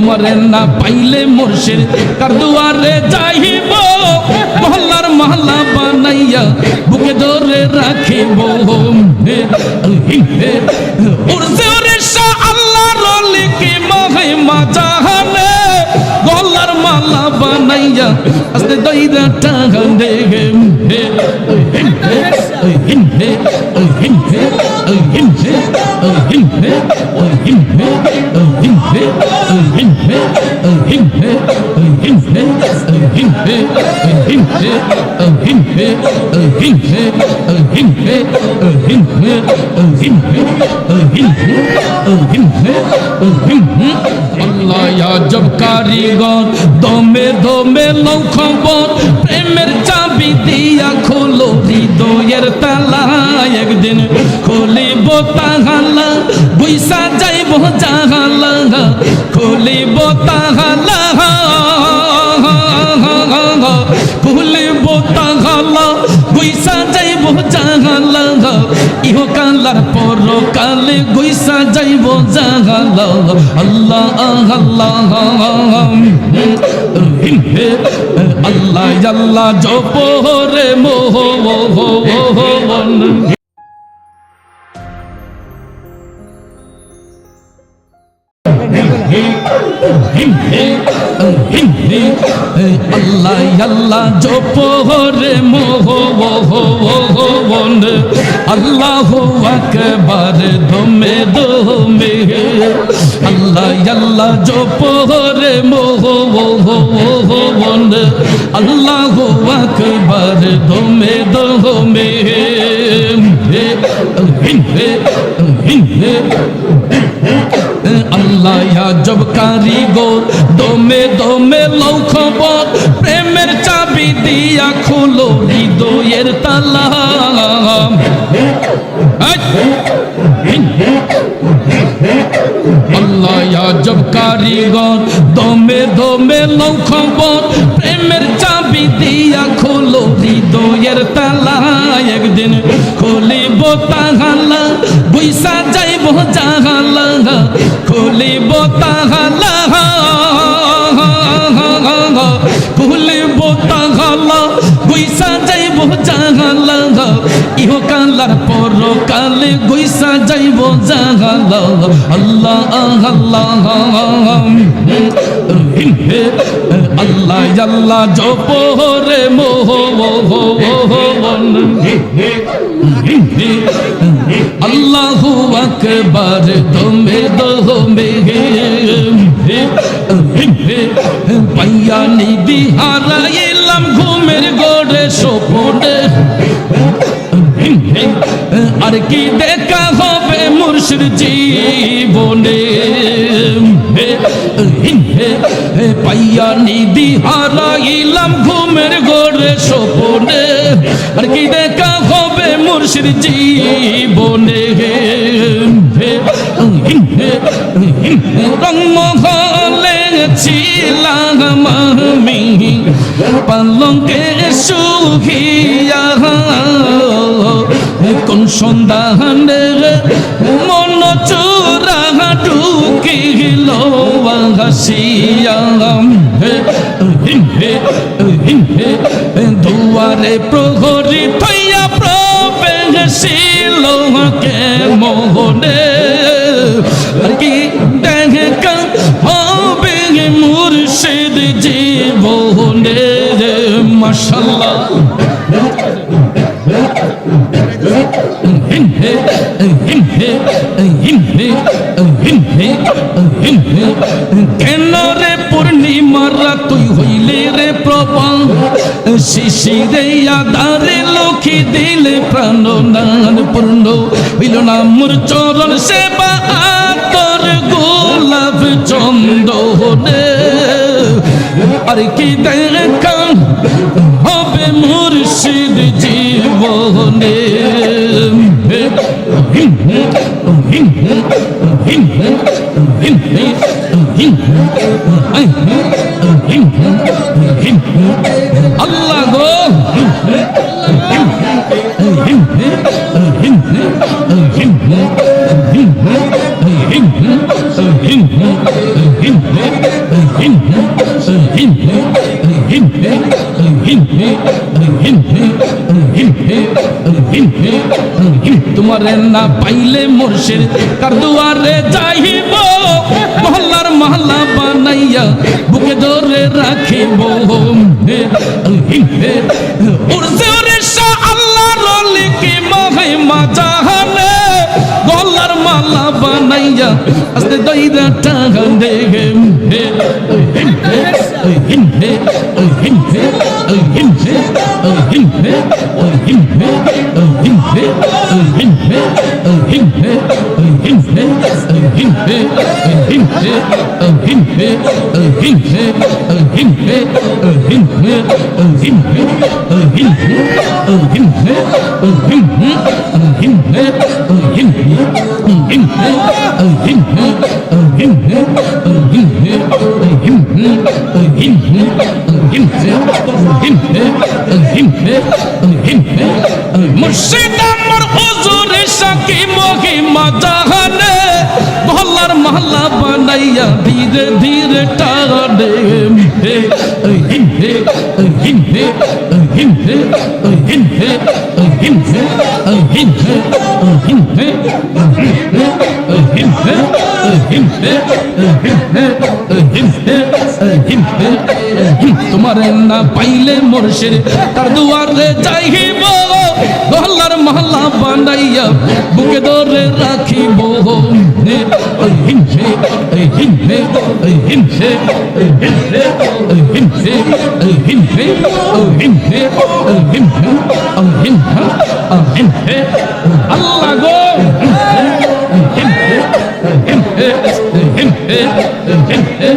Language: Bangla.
তোমার না পাইলে মুর্শিদ কার দুয়ারে যাইব? মহল্লার মহল্লা বানাইয়া বুকে ধরে রাখিব। উড়ছে ওরে শাহ আল্লাহর লিখি মহিমা জাহানে। গলার মালা বানাইয়া আস্তে দইরা টাঙানে হে হে হে হে या जब कारीगर दमे दमे লৌখবর প্রেমের চাবি দিয়া খোলো হৃদয়ের তালা একদিন খুলিব তাহালা সাজাইব জাহালা খুলিব তাহালা খুলিব তাহালা গুইসা যাইব জাহালা ইহকালার পরকালে গুইসা যাইব জাহালা আল্লাহ আল্লাহ হে আল্লাহ আল্লাহ জপরে মোহ রে মোহ আল্লাহ আল্লাহ জপ রে মোহ আল্লাহ আকবার দমে দমে আল্লাহ আল্লাহ জপ রে মোহ আল্লাহ আকবার দমে দমে আল্লাহ জব কারিগর দমে দমে লৌ খবর প্রেমের চাবি দিয়া খুলো হৃদয়ের তালা আল্লাহ জব কারিগর দমে দমে লৌ খবর প্রেমের চাবি দিয়া খুলো হৃদয়ের তালা একদিন খুলিব তাহালা বুইসা যাইব জাহালা খুলিব তাহালা। খুলিব তাহালা। বুইসা যাইব জাহালা। ইহো কালার পর কালে গুইসা যাইব জাহালা। আল্লাহ আল্লাহ। আল্লাহ আল্লাহ জপ রে মোহ আল্লাহ আকবার, দমে দমে পাইয়া নিদি হারাইলাম ঘুমের গোড়ে সোপনে আর কি দেখা হবে মুর্শিদ জীবনে? পাইয়া নিদি হারাইলাম ঘুমের গোড়ে সোপনে আর কি দেখা হবে মুর্শিদ জীবনে রংমহলে ছিলাম আমি, পালঙ্কে সুখিয়া। কোন সন্ধানে মন চোরা ঢুকিল হাসিয়াম দুয়ারে প্রহরী প্রবেশিল কে মোহনে কি দেখা হবে মুর্শিদ জীবনে? মাশাল্লাহ। কেন রে পূর্ণিমারা তুই হইলে রে প্রপাল শিশিরে আদারে লক্ষ্মী দিলে প্রাণ নান পূর্ণ হইল না মোর চরণ সেবা তোর গোলাপ চন্দনে আর কি দেখা হবে মুর্শিদ জীবনে আল্লাহ গো তোমার না পাইলে মুর্শিদ কার দুয়ারে যাইব মহল্লা বানাইয়া বুকে ধরে রাখিব উর্জে উরে আল্লাহ রলিকে মহিমা জাহানে গলার মালা বানাইয়া আস্তে দইরা টাহানে মুর্শিদ আমার Mushida মালা বানাইয়া ধীরে ধীরে টানে হে হে হে হে হে হে তোমার না পাইলে মোর শের তার দুয়ারে চাইব গহল্লার মহল্লা বানাইয়া বুকে ধরে রাখিব হিমসে হিমসে হিমসে হিমসে হিমসে হিমসে হিমসে হিমসে হিমসে আল্লাহ গো হিমসে হিমসে হিমসে হিমসে